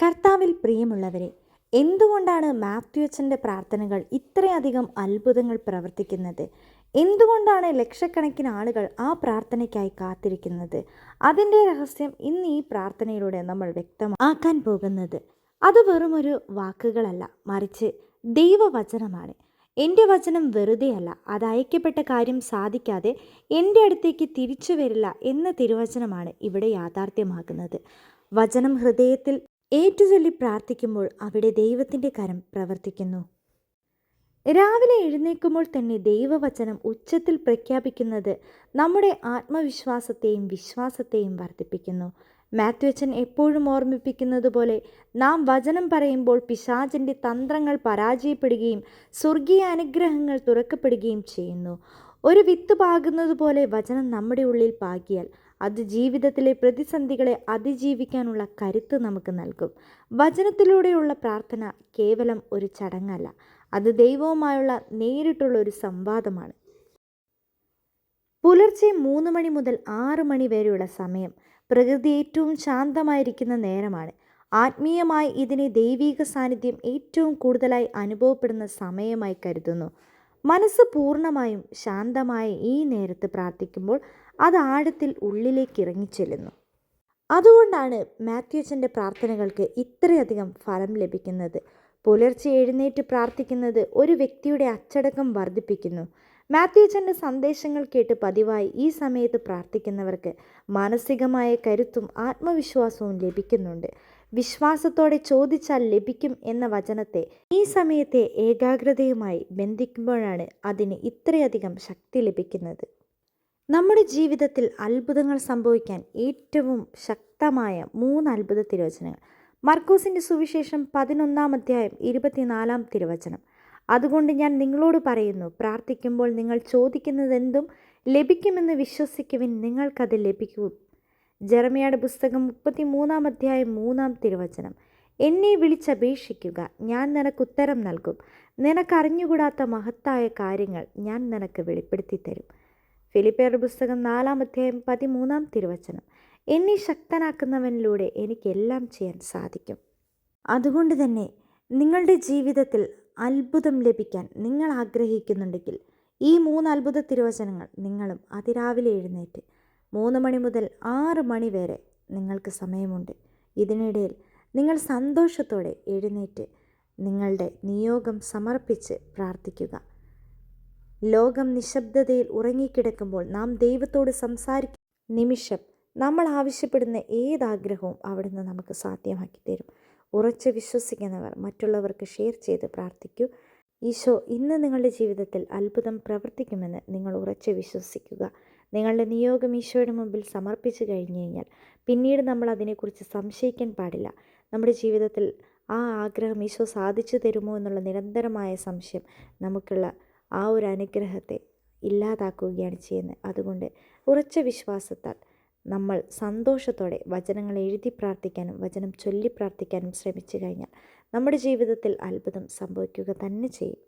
കർത്താവിൽ പ്രിയമുള്ളവരെ എന്തുകൊണ്ടാണ് മാത്യു അച്ഛന്റെ പ്രാർത്ഥനകൾ ഇത്രയധികം അത്ഭുതങ്ങൾ പ്രവർത്തിക്കുന്നത്? എന്തുകൊണ്ടാണ് ലക്ഷക്കണക്കിന് ആളുകൾ ആ പ്രാർത്ഥനയ്ക്കായി കാത്തിരിക്കുന്നത്? അതിന്റെ രഹസ്യം ഇന്ന് ഈ പ്രാർത്ഥനയിലൂടെ നമ്മൾ വ്യക്തമാക്കാൻ പോകുന്നത്. അത് വെറുമൊരു വാക്കുകളല്ല മറിച്ച് ദൈവവചനമാണ്. എന്റെ വചനം വെറുതെയല്ല അത് അയക്കപ്പെട്ട കാര്യം സാധിക്കാതെ എന്റെ അടുത്തേക്ക് തിരിച്ചു വരില്ല എന്ന തിരുവചനമാണ് ഇവിടെ യാഥാർത്ഥ്യമാകുന്നത്. വചനം ഹൃദയത്തിൽ ഏറ്റുചൊല്ലി പ്രാർത്ഥിക്കുമ്പോൾ അവിടെ ദൈവത്തിന്റെ കരം പ്രവർത്തിക്കുന്നു. രാവിലെ എഴുന്നേൽക്കുമ്പോൾ തന്നെ ദൈവവചനം ഉച്ചത്തിൽ പ്രഖ്യാപിക്കുന്നത് നമ്മുടെ ആത്മവിശ്വാസത്തെയും വിശ്വാസത്തെയും വർദ്ധിപ്പിക്കുന്നു. മാത്യുവച്ചൻ എപ്പോഴും ഓർമ്മിപ്പിക്കുന്നത് പോലെ നാം വചനം പറയുമ്പോൾ പിശാചിന്റെ തന്ത്രങ്ങൾ പരാജയപ്പെടുകയും സ്വർഗീയ അനുഗ്രഹങ്ങൾ തുറക്കപ്പെടുകയും ചെയ്യുന്നു. ഒരു വിത്ത് പാകുന്നത് പോലെ വചനം നമ്മുടെ ഉള്ളിൽ പാകിയാൽ അത് ജീവിതത്തിലെ പ്രതിസന്ധികളെ അതിജീവിക്കാനുള്ള കരുത്ത് നമുക്ക് നൽകും. വചനത്തിലൂടെയുള്ള പ്രാർത്ഥന കേവലം ഒരു ചടങ്ങല്ല അത് ദൈവവുമായുള്ള നേരിട്ടുള്ള ഒരു സംവാദമാണ്. പുലർച്ചെ മൂന്ന് മണി മുതൽ ആറ് മണി വരെയുള്ള സമയം പ്രകൃതി ഏറ്റവും ശാന്തമായിരിക്കുന്ന നേരമാണ്. ആത്മീയമായി ഇതിനെ ദൈവീക സാന്നിധ്യം ഏറ്റവും കൂടുതലായി അനുഭവപ്പെടുന്ന സമയമായി കരുതുന്നു. മനസ്സ് പൂർണമായും ശാന്തമായ ഈ നേരത്ത് പ്രാർത്ഥിക്കുമ്പോൾ അത് ആഴത്തിൽ ഉള്ളിലേക്ക് ഇറങ്ങിച്ചെല്ലുന്നു. അതുകൊണ്ടാണ് മാത്യുച്ചന്റെ പ്രാർത്ഥനകൾക്ക് ഇത്രയധികം ഫലം ലഭിക്കുന്നത്. പുലർച്ചെ എഴുന്നേറ്റ് പ്രാർത്ഥിക്കുന്നത് ഒരു വ്യക്തിയുടെ അച്ചടക്കം വർദ്ധിപ്പിക്കുന്നു. മാത്യുച്ചന്റെ സന്ദേശങ്ങൾ കേട്ട് പതിവായി ഈ സമയത്ത് പ്രാർത്ഥിക്കുന്നവർക്ക് മാനസികമായ കരുത്തും ആത്മവിശ്വാസവും ലഭിക്കുന്നുണ്ട്. വിശ്വാസത്തോടെ ചോദിച്ചാൽ ലഭിക്കും എന്ന വചനത്തെ ഈ സമയത്തെ ഏകാഗ്രതയുമായി ബന്ധിക്കുമ്പോഴാണ് അതിന് ഇത്രയധികം ശക്തി ലഭിക്കുന്നത്. നമ്മുടെ ജീവിതത്തിൽ അത്ഭുതങ്ങൾ സംഭവിക്കാൻ ഏറ്റവും ശക്തമായ മൂന്ന് അത്ഭുത തിരുവചനങ്ങൾ മർക്കോസിന്റെ സുവിശേഷം പതിനൊന്നാം അധ്യായം ഇരുപത്തിനാലാം തിരുവചനം. അതുകൊണ്ട് ഞാൻ നിങ്ങളോട് പറയുന്നു പ്രാർത്ഥിക്കുമ്പോൾ നിങ്ങൾ ചോദിക്കുന്നതെന്തും ലഭിക്കുമെന്ന് വിശ്വസിക്കുവിൻ നിങ്ങൾക്കത് ലഭിക്കും ജെറമിയുടെ പുസ്തകം മുപ്പത്തി മൂന്നാം അധ്യായം മൂന്നാം തിരുവചനം. എന്നെ വിളിച്ചപേക്ഷിക്കുക ഞാൻ നിനക്ക് ഉത്തരം നൽകും. നിനക്കറിഞ്ഞുകൂടാത്ത മഹത്തായ കാര്യങ്ങൾ ഞാൻ നിനക്ക് വെളിപ്പെടുത്തി തരും ഫിലിപ്പേർ പുസ്തകം നാലാം അധ്യായം പതിമൂന്നാം തിരുവചനം. എന്നെ ശക്തനാക്കുന്നവനിലൂടെ എനിക്കെല്ലാം ചെയ്യാൻ സാധിക്കും. അതുകൊണ്ട് തന്നെ നിങ്ങളുടെ ജീവിതത്തിൽ അത്ഭുതം ലഭിക്കാൻ നിങ്ങൾ ആഗ്രഹിക്കുന്നുണ്ടെങ്കിൽ ഈ മൂന്ന് അത്ഭുത തിരുവചനങ്ങൾ നിങ്ങളും അതിരാവിലെ എഴുന്നേറ്റ് മൂന്ന് മണി മുതൽ ആറ് മണി വരെ നിങ്ങൾക്ക് സമയമുണ്ട്. ഇതിനിടയിൽ നിങ്ങൾ സന്തോഷത്തോടെ എഴുന്നേറ്റ് നിങ്ങളുടെ നിയോഗം സമർപ്പിച്ച് പ്രാർത്ഥിക്കുക. ലോകം നിശബ്ദതയിൽ ഉറങ്ങിക്കിടക്കുമ്പോൾ നാം ദൈവത്തോട് സംസാരിക്ക. നിമിഷം നമ്മൾ ആവശ്യപ്പെടുന്ന ഏതാഗ്രഹവും അവിടുന്ന് നമുക്ക് സാധ്യമാക്കി തരും. ഉറച്ച് വിശ്വസിക്കുന്നവർ മറ്റുള്ളവർക്ക് ഷെയർ ചെയ്ത് പ്രാർത്ഥിക്കൂ. ഈശോ ഇന്ന് നിങ്ങളുടെ ജീവിതത്തിൽ അത്ഭുതം പ്രവർത്തിക്കുമെന്ന് നിങ്ങൾ ഉറച്ച് വിശ്വസിക്കുക. നിങ്ങളുടെ നിയോഗം ഈശോയുടെ മുമ്പിൽ സമർപ്പിച്ചു കഴിഞ്ഞു കഴിഞ്ഞാൽ പിന്നീട് നമ്മൾ അതിനെക്കുറിച്ച് സംശയിക്കാൻ പാടില്ല. നമ്മുടെ ജീവിതത്തിൽ ആ ആഗ്രഹം ഈശോ സാധിച്ചു തരുമോ എന്നുള്ള നിരന്തരമായ സംശയം നമുക്കുള്ള ആ ഒരു അനുഗ്രഹത്തെ ഇല്ലാതാക്കുകയാണ് ചെയ്യുന്നത്. അതുകൊണ്ട് ഉറച്ച വിശ്വാസത്താൽ നമ്മൾ സന്തോഷത്തോടെ വചനങ്ങൾ എഴുതി പ്രാർത്ഥിക്കാനും വചനം ചൊല്ലി പ്രാർത്ഥിക്കാനും ശ്രമിച്ചു കഴിഞ്ഞാൽ നമ്മുടെ ജീവിതത്തിൽ അത്ഭുതം സംഭവിക്കുക തന്നെ ചെയ്യും.